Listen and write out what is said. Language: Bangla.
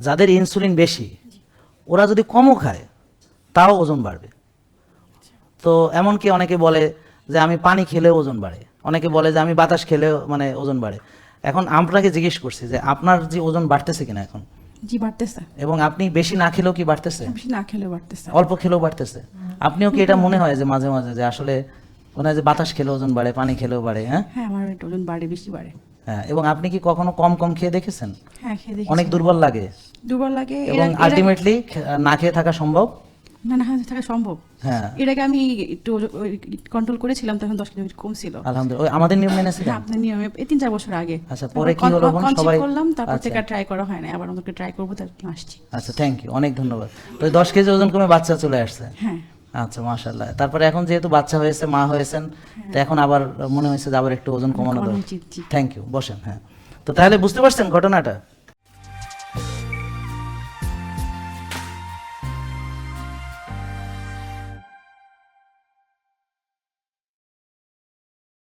যাদের ইনসুলিন বেশি ওরা যদি কমও খায় তাও ওজন বাড়বে। তো এমনকি অনেকে বলে যে আমি পানি খেলেও ওজন বাড়ে। অনেকে বলে যে আমি বাতাস খেলেও মানে ওজন বাড়ে। এখন আপনাকে জিজ্ঞেস করছি যে আপনার যে ওজন বাড়তেছে কিনা এখন? জি বাড়তেছে। এবং আপনি বেশি না খেলেও কি বাড়তেছে? বেশি না খেলেও বাড়তেছে। অল্প খেলেও বাড়তেছে। আপনিও কি এটা মনে হয় যে মাঝে মাঝে যে আসলে মনে হয় যে বাতাস খেলে ওজন বাড়ে পানি খেলেও বাড়ে হ্যাঁ? হ্যাঁ আমার ওজন বাড়ে বেশি বাড়ে। হ্যাঁ এবং আপনি কি কখনো কম কম খেয়ে দেখেছেন? হ্যাঁ খেয়ে অনেক দুর্বল লাগে। দুর্বল লাগে এবং এর আলটিমেটলি না খেয়ে থাকা সম্ভব। না না হ্যাঁ, থাকা সম্ভব। হ্যাঁ। এর আগে আমি একটু কন্ট্রোল করেছিলাম তখন দশ কম ছিল আলহামদুলিল্লাহ। ওই আমাদের নিয়ম মেনেছিলেন হ্যাঁ, আপনার নিয়মে এই তিন চার বছর আগে। আচ্ছা, পরে কি হলো বোন? সবাই- করলাম তারপর আচ্ছা। থেকে ট্রাই করা হয় না আবার ট্রাই করব তার জন্য আসছি। আচ্ছা থ্যাংক ইউ অনেক ধন্যবাদ। তো দশ কেজি ওজন কমে বাচ্চা চলে আসছে? হ্যাঁ। আচ্ছা মাশাল্লাহ তারপরে এখন যেহেতু বাচ্চা হয়েছে মা হয়েছেন তো এখন আবার মনে হয়েছে যে আবার একটু ওজন কমানো কমানো দরকার। উচিত, জি। থ্যাংক ইউ বসেন হ্যাঁ। তো তাহলে বুঝতে পারছেন ঘটনাটা?